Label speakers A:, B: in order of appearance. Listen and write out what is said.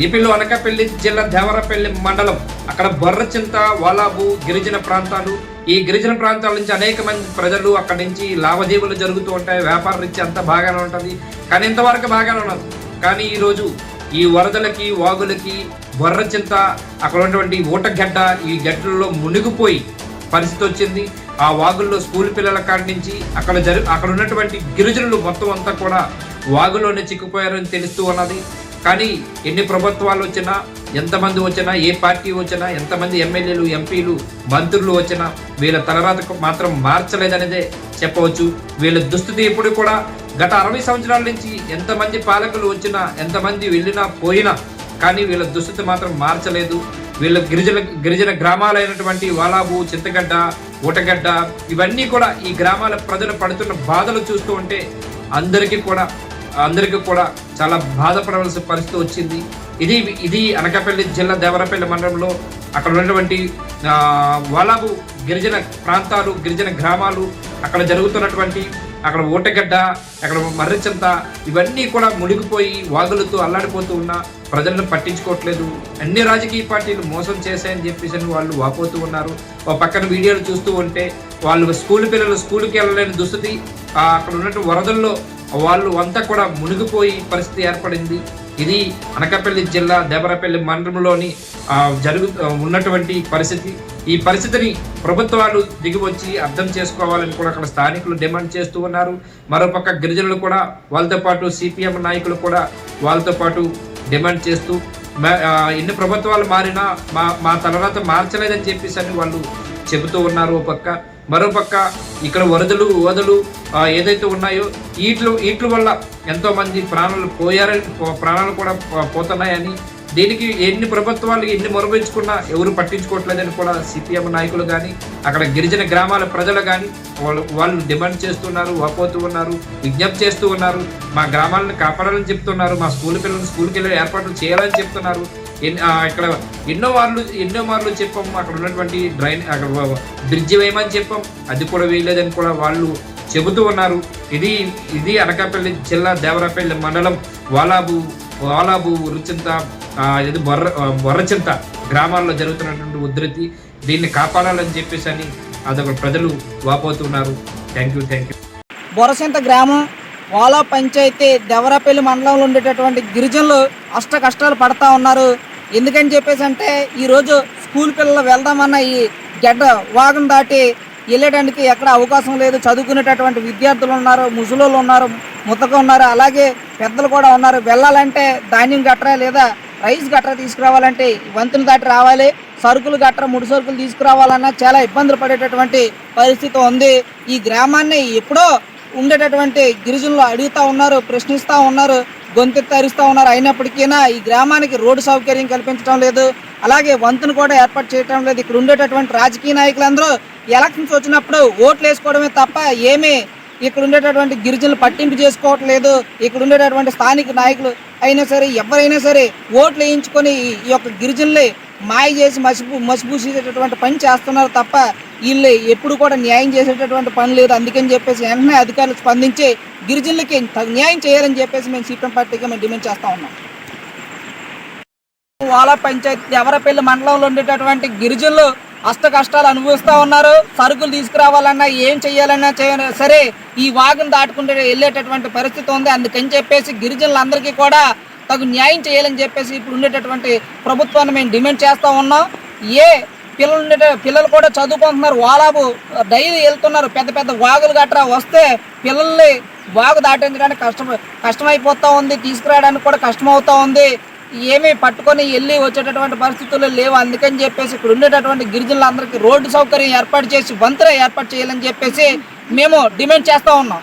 A: ఏపీలో అనకాపల్లి జిల్లా దేవరపల్లి మండలం అక్కడ బొర్రచింత వాలాబు గిరిజన ప్రాంతాలు. ఈ గిరిజన ప్రాంతాల నుంచి అనేక మంది ప్రజలు అక్కడ నుంచి లావాదేవీలు జరుగుతూ ఉంటాయి. వ్యాపార రీత్యా అంతా బాగానే ఉంటుంది. కానీ ఇంతవరకు బాగానే ఉన్నది. కానీ ఈరోజు ఈ వరదలకి వాగులకి బొర్రచింత అక్కడ ఉన్నటువంటి ఊటగడ్డ ఈ గడ్డల్లో మునిగిపోయి పరిస్థితి వచ్చింది. ఆ వాగుల్లో స్కూల్ పిల్లల కాడి నుంచి అక్కడ జరు అక్కడ ఉన్నటువంటి గిరిజనులు మొత్తం అంతా కూడా వాగులోనే చిక్కుపోయారని తెలుస్తూ ఉన్నది. కానీ ఎన్ని ప్రభుత్వాలు వచ్చినా ఎంతమంది వచ్చినా ఏ పార్టీ వచ్చినా ఎంతమంది ఎమ్మెల్యేలు ఎంపీలు మంత్రులు వచ్చినా వీళ్ళ తలరాతకు మాత్రం మార్చలేదనేదే చెప్పవచ్చు. వీళ్ళ దుస్థితి ఇప్పుడు కూడా గత అరవై సంవత్సరాల నుంచి ఎంతమంది పాలకులు వచ్చినా ఎంతమంది వెళ్ళినా పోయినా కానీ వీళ్ళ దుస్థితి మాత్రం మార్చలేదు. వీళ్ళ గిరిజన గిరిజన గ్రామాలైనటువంటి వాలాబు చింతగడ్డ ఊటగడ్డ ఇవన్నీ కూడా ఈ గ్రామాల ప్రజలు పడుతున్న బాధలు చూస్తూ ఉంటే అందరికీ కూడా అందరికీ కూడా చాలా బాధపడవలసిన పరిస్థితి వచ్చింది. ఇది ఇది అనకాపల్లి జిల్లా దేవరపల్లి మండలంలో అక్కడ ఉన్నటువంటి ఆ, గిరిజన ప్రాంతాలు గిరిజన గ్రామాలు అక్కడ జరుగుతున్నటువంటి అక్కడ ఊటగడ్డ అక్కడ మర్రిచంత ఇవన్నీ కూడా మునిగిపోయి వాగులతో అల్లాడిపోతూ ఉన్న ప్రజలను పట్టించుకోవట్లేదు. అన్ని రాజకీయ పార్టీలు మోసం చేశాయని చెప్పేసి వాళ్ళు వాపోతూ ఉన్నారు. ఒక పక్కన వీడియోలు చూస్తూ ఉంటే వాళ్ళు స్కూల్ పిల్లలు స్కూల్కి వెళ్ళలేని దుస్థితి అక్కడ ఉన్నటువంటి వరదల్లో వాళ్ళు అంతా కూడా మునిగిపోయి పరిస్థితి ఏర్పడింది. ఇది అనకాపల్లి జిల్లా దేవరపల్లి మండలంలోని జరుగు ఉన్నటువంటి పరిస్థితి. ఈ పరిస్థితిని ప్రభుత్వాలు దిగివచ్చి అర్థం చేసుకోవాలని కూడా అక్కడ స్థానికులు డిమాండ్ చేస్తూ ఉన్నారు. మరోపక్క గిరిజనులు కూడా వాళ్ళతో పాటు సిపిఎం నాయకులు కూడా వాళ్ళతో పాటు డిమాండ్ చేస్తూ ఎన్ని ప్రభుత్వాలు మారినా మా మా తలరాత మార్చలేదని చెప్పేసి అని వాళ్ళు చెబుతూ ఉన్నారు ఓ పక్క. మరోపక్క ఇక్కడ వరదలు ఓదలు ఏదైతే ఉన్నాయో ఈట్లు ఈట్ల వల్ల ఎంతోమంది ప్రాణాలు పోయారని ప్రాణాలు కూడా పోతున్నాయని దీనికి ఎన్ని ప్రభుత్వాలు ఎన్ని మొరబెంచుకున్నా ఎవరు పట్టించుకోవట్లేదని కూడా సిపిఎం నాయకులు కానీ అక్కడ గిరిజన గ్రామాల ప్రజలు కానీ వాళ్ళు వాళ్ళు డిమాండ్ చేస్తున్నారు వాపోతూ ఉన్నారు విజ్ఞప్తి చేస్తూ ఉన్నారు. మా గ్రామాలను కాపాడాలని చెప్తున్నారు మా స్కూల్ పిల్లలు స్కూల్కి వెళ్ళే ఏర్పాట్లు చేయాలని చెప్తున్నారు. ఎన్- ఆ, ఇక్కడ ఎన్నో మార్లు ఎన్నో మార్లు చెప్పాం అక్కడ ఉన్నటువంటి డ్రైన్ అక్కడ బ్రిడ్జి వేయమని చెప్పాం. అది కూడా వేయలేదని కూడా వాళ్ళు చెబుతూ ఉన్నారు. ఇది ఇది అనకాపల్లి జిల్లా దేవరపల్లి మండలం వాలాబు వాలాబు రుచింత ఇది బొర్ర బొర్రచింత గ్రామాల్లో జరుగుతున్నటువంటి ఉధృతి దీన్ని కాపాడాలని చెప్పేసి అని అదొక ప్రజలు వాపోతున్నారు. Thank you thank you
B: Borasinta గ్రామం వాలా పంచాయతీ దేవరాపల్లి మండలంలో ఉండేటటువంటి గిరిజనులు అష్ట కష్టాలు పడతా ఉన్నారు. ఎందుకని చెప్పేసి అంటే ఈరోజు స్కూల్ పిల్లలు వెళ్దామన్న ఈ గడ్డ వాగం దాటి వెళ్ళడానికి ఎక్కడ అవకాశం లేదు. చదువుకునేటటువంటి విద్యార్థులు ఉన్నారు ముసలోళ్ళు ఉన్నారు ముతక ఉన్నారు అలాగే పెద్దలు కూడా ఉన్నారు. వెళ్ళాలంటే ధాన్యం గట్రా లేదా రైస్ గట్రా తీసుకురావాలంటే వంతులు దాటి రావాలి సరుకులు గట్రా ముడి సరుకులు తీసుకురావాలన్నా చాలా ఇబ్బందులు పడేటటువంటి పరిస్థితి ఉంది. ఈ గ్రామాన్ని ఎప్పుడో ఉండేటటువంటి గిరిజనులు అడుగుతా ఉన్నారు ప్రశ్నిస్తూ ఉన్నారు గొంతెత్తరిస్తూ ఉన్నారు. అయినప్పటికీనా ఈ గ్రామానికి రోడ్డు సౌకర్యం కల్పించడం లేదు అలాగే వంతును కూడా ఏర్పాటు చేయడం లేదు. ఇక్కడ ఉండేటటువంటి రాజకీయ నాయకులందరూ ఎలక్షన్స్ వచ్చినప్పుడు ఓట్లు వేసుకోవడమే తప్ప ఏమీ ఇక్కడ ఉండేటటువంటి గిరిజనులు పట్టింపు చేసుకోవట్లేదు. ఇక్కడ ఉండేటటువంటి స్థానిక నాయకులు అయినా సరే ఎవరైనా సరే ఓట్లు వేయించుకొని ఈ- యొక్క గిరిజనులే మాయ చేసి మసిపు మసిపూసేటటువంటి పని చేస్తున్నారు తప్ప వీళ్ళు ఎప్పుడు కూడా న్యాయం చేసేటటువంటి పని లేదు. అందుకని చెప్పేసి వెంటనే అధికారులు స్పందించి గిరిజనులకి న్యాయం చేయాలని చెప్పేసి మేము సిపిఎం పార్టీగా మేము డిమాండ్ చేస్తూ ఉన్నాం. వాలా పంచాయతీ దేవరపల్లి మండలంలో ఉండేటటువంటి గిరిజనులు అష్ట కష్టాలు అనుభవిస్తూ ఉన్నారు. సరుకులు తీసుకురావాలన్నా ఏం చేయాలన్నా చేయ సరే ఈ వాగును దాటుకుంటే వెళ్ళేటటువంటి పరిస్థితి ఉంది. అందుకని చెప్పేసి గిరిజనులందరికీ కూడా తగు న్యాయం చేయాలని చెప్పేసి ఇప్పుడు ఉండేటటువంటి ప్రభుత్వాన్ని మేము డిమాండ్ చేస్తూ ఉన్నాం. ఏ పిల్లలు ఉండే పిల్లలు కూడా చదువుకుంటున్నారు. వాలాబు డైలీ వెళ్తున్నారు. పెద్ద పెద్ద వాగులు గట్రా వస్తే పిల్లల్ని వాగు దాటించడానికి కష్టం కష్టమైపోతూ ఉంది. తీసుకురావడానికి కూడా కష్టమవుతూ ఉంది. ఏమీ పట్టుకొని వెళ్ళి వచ్చేటటువంటి పరిస్థితులు లేవు. అందుకని చెప్పేసి ఇక్కడ ఉండేటటువంటి గిరిజనులందరికీ రోడ్డు సౌకర్యం ఏర్పాటు చేసి వంతెన ఏర్పాటు చేయాలని చెప్పేసి మేము డిమాండ్ చేస్తూ ఉన్నాం.